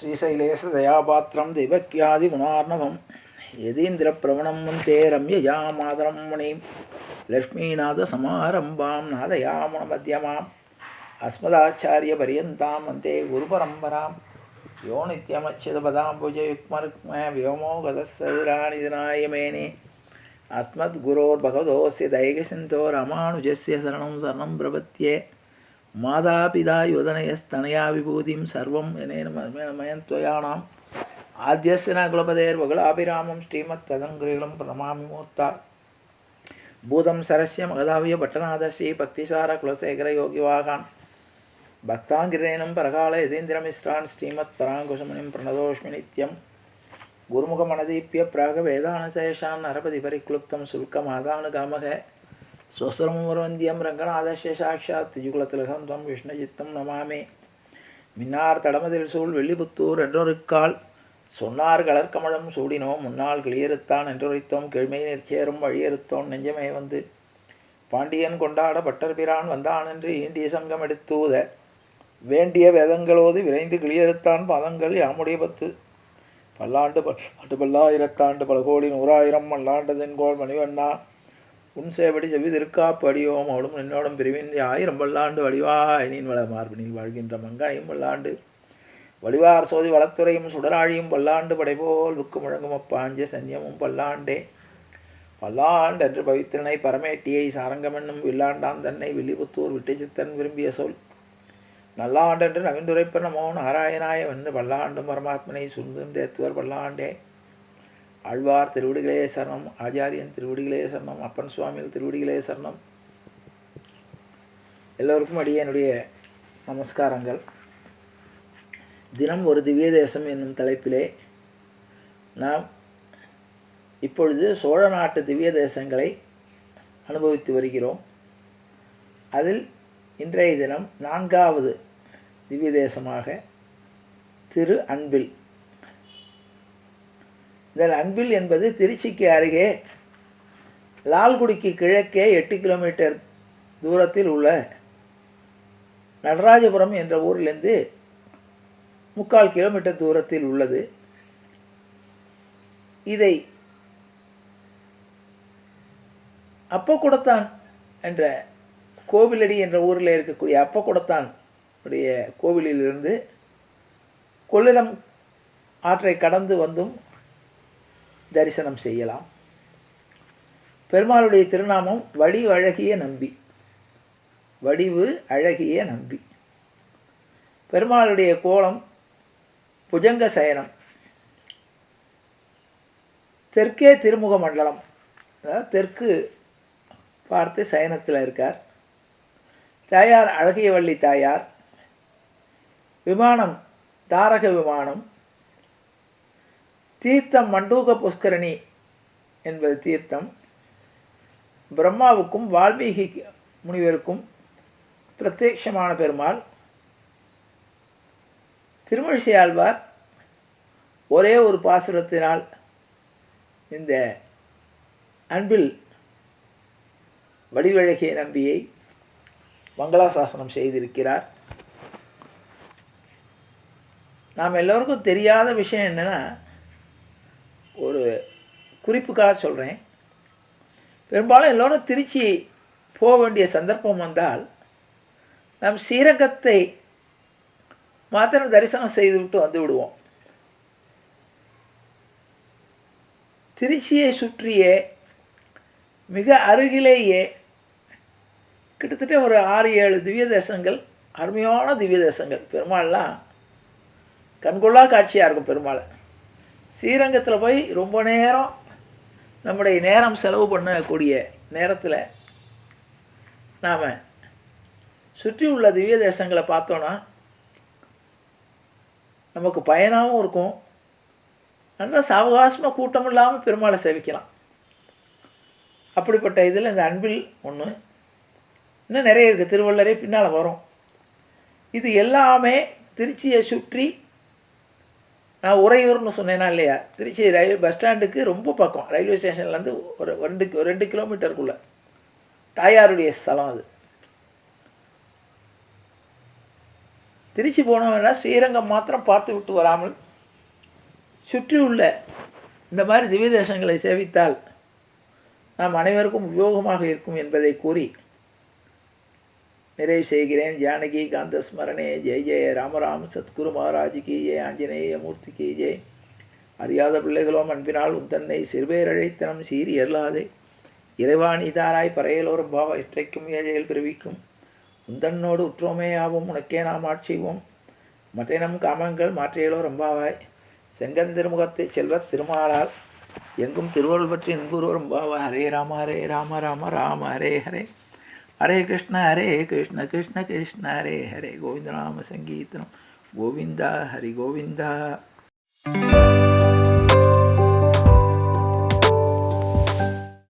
ஸ்ரீசைலேசதயாபாத்திரம் தெய்வக்யாதி குணார்ணவம் யதீந்திரப்பிரவணம் வந்தே ரம்யயா மாதரம் முனிம் லக்ஷ்மீநாத சமாரம்பாம் நாதயாமுன மத்தியமாம் அஸ்மதாச்சாரிய பரியந்தாம் வந்தே குரு பரம்பராம் யோ நித்யமச்சிதபதாம் புஜயுக்மருக்ம வியோமோ கதசராணிதினாயமேனே அஸ்மத்குரோர் பகவதோஸ்ய தைகசிந்தோ ராமானுஜஸ்ய சரணம் சரணம் பிரபத்தியே மாதாபிதா யோதனயஸ்தனயா விபூதிம் சர்வம் எனேன மர்மேனமயம் துவயானாம். ஆத்தியசன குலபதேர் வகுலாபிராமம் ஸ்ரீமத் ததங்கிரீளம் பிரமாமி மூர்த்தா. பூதம் சரஸ்ய மகதாவிய பட்டநாத ஸ்ரீ பக்திசார குலசேகர யோகிவாகான் பக்தாங்கிரேணம் பரகால யதீந்திரமிஸ்ரான் ஸ்ரீமத் பராங்குசமுனிம் பிரணதோஷ்மி நித்யம். குருமுகமனதீப்பிய பிராக வேதானசேஷான் நரபதி பரிக்ளுப்தம் சுல்கமாதானுகாமக. ஸ்வசிரமரவந்தியம் ரங்கநாதஸ்ய சாட்சாத் திஜுகுலத்திலகம் தம் விஷ்ணுஜித்தம் நமாமே மின்னார் தடமதில் சூழ் வெள்ளிபுத்தூர் என்றொருக்கால் சொன்னார் கலர்கமழம் சூடினோம் முன்னால் கிளியறுத்தான் என்றுரைத்தோம் கிழமை நிற்சேரும் வழியறுத்தோம் நெஞ்சமே வந்து பாண்டியன் கொண்டாட பட்டர்பிரான் வந்தான் என்று ஈண்டிய சங்கம் எடுத்தூத வேண்டிய வேதங்களோது விரைந்து கிளியறுத்தான் பதங்கள் யாமுடைய பத்து பல்லாண்டு பல்லாயிரத்தாண்டு பல கோடி நூறாயிரம் பல்லாண்டு தென்கோள் மணிவண்ணா உன் சேவடி செவ்வி திருக்காப்பு அடியோம் அவளும் என்னோடும் பிரிவின் ஆயிரம் பல்லாண்டு வடிவா நீன் வள மார்பினில் வாழ்கின்ற மங்காயும் பல்லாண்டு வடிவார் சோதி வளத்துறையும் சுடராழியும் பல்லாண்டு படைபோல் உக்கு முழங்கும் அப்பாஞ்ச சன்னியமும் பல்லாண்டே. பல்லாண்டன்று பவித்திரனை பரமேட்டியை சாரங்கமென்னும் வில்லாண்டான் தன்னை வில்லிபுத்தூர் விட்டு சித்தன் விரும்பிய சொல். நல்லாண்டென்று நவிந்துரைப்ப நமோ நாராயணாய வென்று பல்லாண்டும் பரமாத்மனை சுந்தந்தேத்துவர் பல்லாண்டே. ஆழ்வார் திருவிடிகளே சரணம் ஆச்சாரியன் திருவிடிகளே சரணம் அப்பன் சுவாமிகள் திருவிடிகளே சரணம். எல்லோருக்கும் அடியனுடைய நமஸ்காரங்கள். தினம் ஒரு திவ்ய தேசம் என்னும் தலைப்பிலே நாம் இப்பொழுது சோழ நாட்டு திவ்ய தேசங்களை அனுபவித்து வருகிறோம். அதில் இன்றைய தினம் நான்காவது திவ்ய தேசமாக திரு அன்பில் இந்த அன்பில் என்பது திருச்சிக்கு அருகே லால்குடிக்கு கிழக்கே எட்டு கிலோமீட்டர் தூரத்தில் உள்ள நடராஜபுரம் என்ற ஊரிலிருந்து முக்கால் கிலோமீட்டர் தூரத்தில் உள்ளது. இதை அப்பக்குடத்தான் என்ற கோவிலடி என்ற ஊரில் இருக்கக்கூடிய அப்பக்குடத்தான் உடைய கோவிலிலிருந்து கொள்ளிடம் ஆற்றை கடந்து வந்தும் தரிசனம் செய்யலாம். பெருமாளுடைய திருநாமம் வடிவழகிய நம்பி. வடிவு அழகிய நம்பி. பெருமாளுடைய கோலம் புஜங்க சயனம். தெற்கே திருமுக மண்டலம். அதாவது தெற்கு பார்த்து சயனத்தில் இருக்கார். தாயார் அழகியவள்ளி தாயார். விமானம் தாரக விமானம். தீர்த்தம் மண்டூக புஷ்கரணி என்பது தீர்த்தம். பிரம்மாவுக்கும் வால்மீகி முனிவருக்கும் பிரத்யட்சமான பெருமாள். திருமழிசை ஆழ்வார் ஒரே ஒரு பாசுரத்தினால் இந்த அன்பில் வடிவழகிய நம்பியை மங்களாசாசனம் செய்திருக்கிறார். நாம் எல்லோருக்கும் தெரியாத விஷயம் என்னென்னா குறிப்புக்காக சொல்கிறேன் பெரும்பாலும் எல்லோரும் திருச்சி போக வேண்டிய சந்தர்ப்பம் வந்தால் நம் ஸ்ரீரங்கத்தை மாத்திரம் தரிசனம் செய்துவிட்டு வந்து விடுவோம். திருச்சியை சுற்றிய மிக அருகிலேயே கிட்டத்தட்ட ஒரு ஆறு ஏழு திவ்ய தேசங்கள் அருமையான திவ்ய தேசங்கள். பெருமாள்லாம் கண்கொள்ளா காட்சியாக இருக்கும் பெருமாளை. ஸ்ரீரங்கத்தில் போய் ரொம்ப நேரம் நம்முடைய நேரம் செலவு பண்ணக்கூடிய நேரத்தில் நாம் சுற்றி உள்ள திவ்ய தேசங்களை பார்த்தோன்னா நமக்கு பயனாகவும் இருக்கும். நல்லா சாவகாசமாக கூட்டம் இல்லாமல் பெருமாளை சேவிக்கலாம். அப்படிப்பட்ட இதில் இந்த அன்பில் ஒன்று இன்னும் நிறைய இருக்குது திருவள்ளரே பின்னால் வரும். இது எல்லாமே திருச்சியை சுற்றி நான் உறையூர்னு சொன்னேன்னா இல்லையா? திருச்சி ரயில் பஸ் ஸ்டாண்டுக்கு ரொம்ப பக்கம். ரயில்வே ஸ்டேஷன்லேருந்து ஒரு ரெண்டு ரெண்டு கிலோமீட்டருக்குள்ளே. தாயாருடைய ஸ்தலம் அது. திருச்சி போனவனா ஸ்ரீரங்கம் மாத்திரம் பார்த்து விட்டு வராமல் சுற்றியுள்ள இந்த மாதிரி திவ்ய தேசங்களை சேவித்தால் நாம் அனைவருக்கும் உபயோகமாக இருக்கும் என்பதை கூறி நிறைவு செய்கிறேன். ஜானகி காந்த ஸ்மரணே ஜெய. ஜெய ராமராம் சத்குரு மகாராஜிக்கு ஜெய. ஆஞ்சநேய மூர்த்தி கி ஜெய். அறியாத பிள்ளைகளும் அன்பினால் உந்தன்னை சிறுபேரழைத்தனம் சீறி அல்லாதே இறைவாணி தாராய் பறையலோரும் பாவ இற்றைக்கும் ஏழையில் பிறவிக்கும். உந்தன்னோடு உற்றோமே ஆவும். உனக்கே நாம் ஆட்சிவோம் மற்ற காமங்கள் மாற்றியலோ ரம்பாவாய் செங்கந்திருமுகத்தை செல்வர் திருமாலால். எங்கும் திருவருள் பற்றி இன்புருவ பாவா ஹரே ராம ஹரே ராம ராம ராம ஹரே ஹரே. ಹರೇ ಕೃಷ್ಣ ಹರೇ ಕೃಷ್ಣ ಕೃಷ್ಣ ಕೃಷ್ಣ ಹರೇ ಹರೇ ಗೋವಿಂದ ಗೋವಿಂದನಾಮ ಸಂಗೀತನ ಗೋವಿಂದ ಹರಿಗೋವಿಂದ